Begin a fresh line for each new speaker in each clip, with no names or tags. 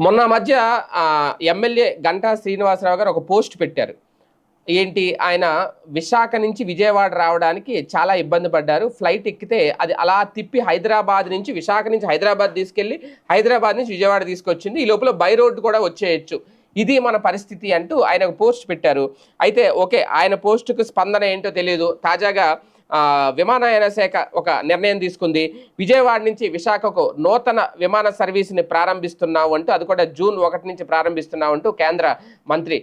మొన్న మధ్య ఎమ్మెల్యే గంటా శ్రీనివాసరావు గారు ఒక పోస్ట్ పెట్టారు. ఏంటి? ఆయన విశాఖ నుంచి విజయవాడ రావడానికి చాలా ఇబ్బంది పడ్డారు. ఫ్లైట్ ఎక్కితే అది అలా తిప్పి హైదరాబాద్ నుంచి విశాఖ నుంచి హైదరాబాద్ తీసుకెళ్ళి హైదరాబాద్ నుంచి విజయవాడ తీసుకొచ్చింది. ఈ లోపల బై రోడ్ కూడా వచ్చేయచ్చు. ఇది మన పరిస్థితి అంటూ ఆయన పోస్ట్ పెట్టారు. అయితే ఓకే ఆయన పోస్టుకు స్పందన ఏంటో తెలియదు తాజాగా విమానయాన శాఖ ఒక నిర్ణయం తీసుకుంది. విజయవాడ నుంచి విశాఖకు నూతన విమాన సర్వీస్ని ప్రారంభిస్తున్నావు అంటూ అది కూడా జూన్ ఒకటి నుంచి ప్రారంభిస్తున్నావు అంటూ కేంద్ర మంత్రి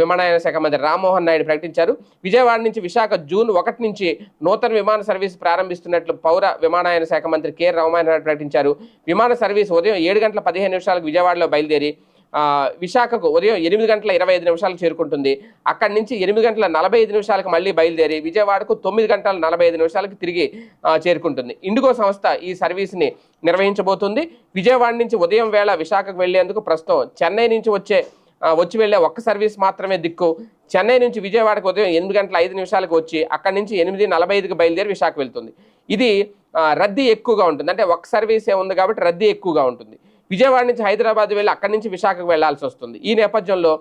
విమానయాన శాఖ మంత్రి రామ్మోహన్ నాయుడు ప్రకటించారు. విజయవాడ నుంచి విశాఖ జూన్ ఒకటి నుంచి నూతన విమాన సర్వీస్ ప్రారంభిస్తున్నట్లు పౌర విమానయాన శాఖ మంత్రి కె. రామాయణ నాయుడు ప్రకటించారు. విమాన సర్వీస్ ఉదయం ఏడు గంటల పదిహేను నిమిషాలకు విజయవాడలో బయలుదేరి విశాఖకు ఉదయం ఎనిమిది గంటల ఇరవై ఐదు నిమిషాలకు చేరుకుంటుంది. అక్కడి నుంచి ఎనిమిది గంటల నలభై ఐదు నిమిషాలకు మళ్ళీ బయలుదేరి విజయవాడకు తొమ్మిది గంటల నలభై ఐదు నిమిషాలకు తిరిగి చేరుకుంటుంది. ఇండిగో సంస్థ ఈ సర్వీస్ని నిర్వహించబోతుంది. విజయవాడ నుంచి ఉదయం వేళ విశాఖకు వెళ్ళేందుకు ప్రస్తుతం చెన్నై నుంచి వచ్చే వచ్చి వెళ్ళే ఒక్క సర్వీస్ మాత్రమే దిక్కు. చెన్నై నుంచి విజయవాడకు ఉదయం ఎనిమిది గంటల ఐదు నిమిషాలకు వచ్చి అక్కడి నుంచి ఎనిమిది నలభై ఐదుకి బయలుదేరి విశాఖ వెళ్తుంది. ఇది రద్దీ ఎక్కువగా ఉంటుంది. అంటే ఒక సర్వీసే ఉంది కాబట్టి రద్దీ ఎక్కువగా ఉంటుంది. విజయవాడ నుంచి హైదరాబాద్ వెళ్ళి అక్కడి నుంచి విశాఖకు వెళ్ళాల్సి వస్తుంది. ఈ నేపథ్యంలో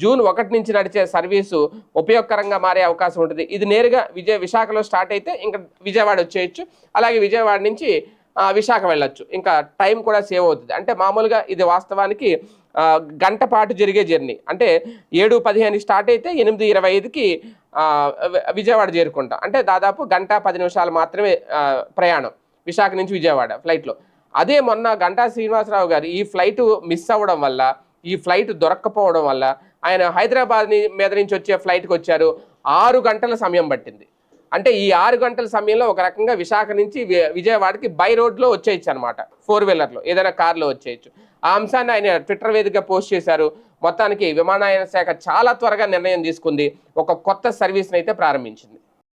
జూన్ ఒకటి నుంచి నడిచే సర్వీసు ఉపయోగకరంగా మారే అవకాశం ఉంటుంది. ఇది నేరుగా విజయ విశాఖలో స్టార్ట్ అయితే ఇంకా విజయవాడ వచ్చేయచ్చు. అలాగే విజయవాడ నుంచి విశాఖ వెళ్ళొచ్చు. ఇంకా టైం కూడా సేవ్ అవుతుంది. అంటే మామూలుగా ఇది వాస్తవానికి గంట పాటు జరిగే జర్నీ. అంటే ఏడు పదిహేను స్టార్ట్ అయితే ఎనిమిది ఇరవై ఐదుకి విజయవాడ చేరుకుంటాం. అంటే దాదాపు గంట పది నిమిషాలు మాత్రమే ప్రయాణం. విశాఖ నుంచి విజయవాడ ఫ్లైట్లో. అదే మొన్న గంటా శ్రీనివాసరావు గారు ఈ ఫ్లైట్ మిస్ అవ్వడం వల్ల ఈ ఫ్లైట్ దొరక్కపోవడం వల్ల ఆయన హైదరాబాద్ మీద నుంచి వచ్చే ఫ్లైట్కి వచ్చారు. ఆరు గంటల సమయం పట్టింది. అంటే ఈ ఆరు గంటల సమయంలో ఒక రకంగా విశాఖ నుంచి వి- విజయవాడకి బై రోడ్లో వచ్చేయచ్చు అనమాట ఫోర్ వీలర్లో ఏదైనా కార్లో వచ్చేయచ్చు. ఆ అంశాన్ని ఆయన ట్విట్టర్ వేదికగా పోస్ట్ చేశారు. మొత్తానికి విమానయాన శాఖ చాలా త్వరగా నిర్ణయం తీసుకుంది. ఒక కొత్త సర్వీస్ని అయితే ప్రారంభించింది.